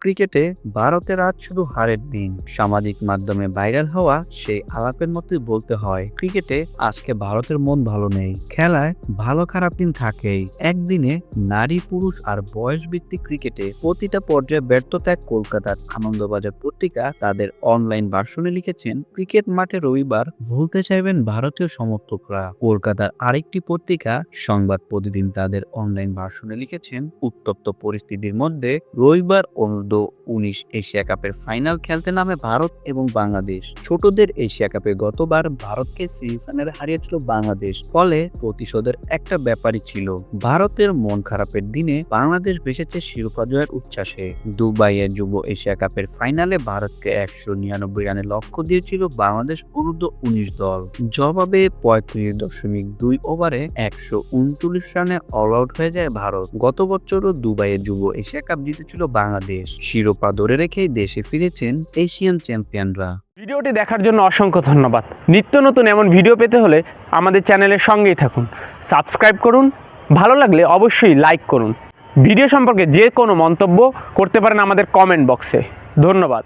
ক্রিকেটে ভারতের আজ শুধু হারের দিন। সামাজিক মাধ্যমে ভাইরাল হওয়া সেই আলাপের মতোই বলতে হয়, ক্রিকেটে আজকে ভারতের মন ভালো নেই। খেলায় ভালো খারাপ দিন থাকেই। একদিনে নারী, পুরুষ আর বয়স ভিত্তিক ক্রিকেটে প্রতিটা পর্যায়ে ব্যর্থতায় কলকাতার আনন্দবাজার পত্রিকা তাদের অনলাইন ভার্সনে লিখেছেন, ক্রিকেট মাঠে রবিবার ভুলতে চাইবেন ভারতীয় সমর্থকরা। কলকাতার আরেকটি পত্রিকা, সংবাদ প্রতিদিন তাদের অনলাইন ভার্সনে লিখেছেন, উত্তপ্ত পরিস্থিতির মধ্যে রবিবার অনূর্ধ্ব উনিশ এশিয়া কাপের ফাইনাল খেলতে নামে ভারত এবং বাংলাদেশ। ছোটদের এশিয়া কাপে গতবার ভারতকে সেমিফাইনালে হারিয়েছিল বাংলাদেশ। ফলে প্রতিশোধের একটা ব্যাপারই ছিল, ভারতের মন খারাপের দিনে বাংলাদেশ বেসেছে শিরোপা জয়ের উচ্ছ্বাসে। দুবাইয়ের যুব এশিয়া কাপের ফাইনালে ভারতকে একশো নিরানব্বই রানের লক্ষ্য দিয়েছিল বাংলাদেশ অনূর্ধ্ব উনিশ দল। জবাবে পঁয়ত্রিশ দশমিক দুই ওভারে একশো উনচল্লিশ রানে অল আউট হয়ে যায় ভারত। গত বছরও দুবাইয়ের যুব এশিয়া কাপ জিতেছিল বাংলাদেশ। শিরোপা ধরে রেখেই দেশে ফিরেছেন এশিয়ান চ্যাম্পিয়নরা। ভিডিওটি দেখার জন্য অসংখ্য ধন্যবাদ। নিত্য নতুন এমন ভিডিও পেতে হলে আমাদের চ্যানেলের সঙ্গেই থাকুন। সাবস্ক্রাইব করুন, ভালো লাগলে অবশ্যই লাইক করুন। ভিডিও সম্পর্কে যে কোনো মন্তব্য করতে পারেন আমাদের কমেন্ট বক্সে। ধন্যবাদ।